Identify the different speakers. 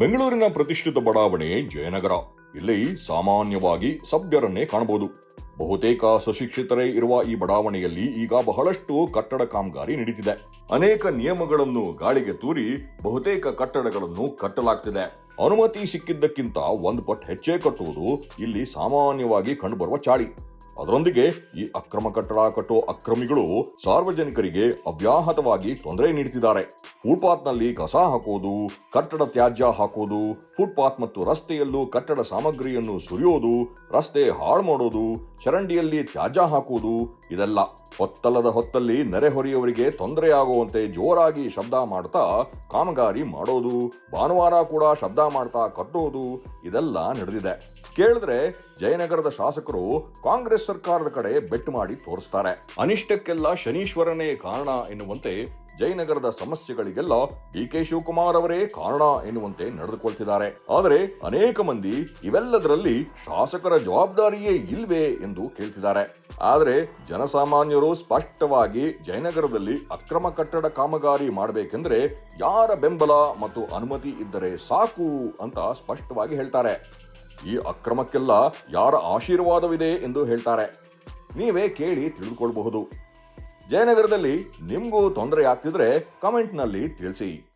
Speaker 1: ಬೆಂಗಳೂರಿನ ಪ್ರತಿಷ್ಠಿತ ಬಡಾವಣೆ ಜಯನಗರ. ಇಲ್ಲಿ ಸಾಮಾನ್ಯವಾಗಿ ಸಭ್ಯರನ್ನೇ ಕಾಣಬಹುದು. ಬಹುತೇಕ ಸುಶಿಕ್ಷಿತರೇ ಇರುವ ಈ ಬಡಾವಣೆಯಲ್ಲಿ ಈಗ ಬಹಳಷ್ಟು ಕಟ್ಟಡ ಕಾಮಗಾರಿ ನಡೀತಿದೆ. ಅನೇಕ ನಿಯಮಗಳನ್ನು ಗಾಳಿಗೆ ತೂರಿ ಬಹುತೇಕ ಕಟ್ಟಡಗಳನ್ನು ಕಟ್ಟಲಾಗ್ತಿದೆ. ಅನುಮತಿ ಸಿಕ್ಕಿದ್ದಕ್ಕಿಂತ ಒಂದು ಪಟ್ಟು ಹೆಚ್ಚೇ ಕಟ್ಟುವುದು ಇಲ್ಲಿ ಸಾಮಾನ್ಯವಾಗಿ ಕಂಡುಬರುವ ಚಾಳಿ. ಅದರೊಂದಿಗೆ ಈ ಅಕ್ರಮ ಕಟ್ಟಡ ಕಟ್ಟೋ ಅಕ್ರಮಿಗಳು ಸಾರ್ವಜನಿಕರಿಗೆ ಅವ್ಯಾಹತವಾಗಿ ತೊಂದರೆ ನೀಡುತ್ತಿದ್ದಾರೆ. ಫುಟ್ಪಾತ್ನಲ್ಲಿ ಕಸ ಹಾಕೋದು, ಕಟ್ಟಡ ತ್ಯಾಜ್ಯ ಹಾಕೋದು, ಫುಟ್ಪಾತ್ ಮತ್ತು ರಸ್ತೆಯಲ್ಲೂ ಕಟ್ಟಡ ಸಾಮಗ್ರಿಯನ್ನು ಸುರಿಯೋದು, ರಸ್ತೆ ಹಾಳು ಮಾಡೋದು, ಚರಂಡಿಯಲ್ಲಿ ತ್ಯಾಜ್ಯ ಹಾಕುವುದು ಇದೆಲ್ಲ ಹೊತ್ತಲ್ಲದ ಹೊತ್ತಲ್ಲಿ ನೆರೆಹೊರೆಯವರಿಗೆ ತೊಂದರೆಯಾಗುವಂತೆ ಜೋರಾಗಿ ಶಬ್ದ ಮಾಡ್ತಾ ಕಾಮಗಾರಿ ಮಾಡೋದು, ಭಾನುವಾರ ಕೂಡ ಶಬ್ದ ಮಾಡ್ತಾ ಕಟ್ಟೋದು, ಇದೆಲ್ಲ ನಡೆದಿದೆ. ಕೇಳಿದ್ರೆ ಜಯನಗರದ ಶಾಸಕರು ಕಾಂಗ್ರೆಸ್ ಸರ್ಕಾರದ ಕಡೆ ಬೆಟ್ ಮಾಡಿ ತೋರಿಸ್ತಾರೆ. ಅನಿಷ್ಟಕ್ಕೆಲ್ಲ ಶನೀಶ್ವರನೇ ಕಾರಣ ಎನ್ನುವಂತೆ ಜಯನಗರದ ಸಮಸ್ಯೆಗಳಿಗೆಲ್ಲ ಡಿ ಕೆ ಶಿವಕುಮಾರ್ ಅವರೇ ಕಾರಣ ಎನ್ನುವಂತೆ ನಡೆದುಕೊಳ್ತಿದ್ದಾರೆ. ಆದರೆ ಅನೇಕ ಮಂದಿ ಇವೆಲ್ಲದರಲ್ಲಿ ಶಾಸಕರ ಜವಾಬ್ದಾರಿಯೇ ಇಲ್ವೇ ಎಂದು ಕೇಳ್ತಿದ್ದಾರೆ. ಆದರೆ ಜನಸಾಮಾನ್ಯರು ಸ್ಪಷ್ಟವಾಗಿ ಜಯನಗರದಲ್ಲಿ ಅಕ್ರಮ ಕಟ್ಟಡ ಕಾಮಗಾರಿ ಮಾಡಬೇಕೆಂದ್ರೆ ಯಾರ ಬೆಂಬಲ ಮತ್ತು ಅನುಮತಿ ಇದ್ದರೆ ಸಾಕು ಅಂತ ಸ್ಪಷ್ಟವಾಗಿ ಹೇಳ್ತಾರೆ. ಈ ಅಕ್ರಮಕ್ಕೆಲ್ಲ ಯಾರ ಆಶೀರ್ವಾದವಿದೆ ಎಂದು ಹೇಳ್ತಾರೆ. ನೀವೇ ಕೇಳಿ ತಿಳಿದುಕೊಳ್ಬಹುದು ಜಯನಗರದಲ್ಲಿ ನಿಮಗೂ ತೊಂದರೆ ಆಗ್ತಿದ್ರೆ ಕಮೆಂಟ್ನಲ್ಲಿ ತಿಳಿಸಿ.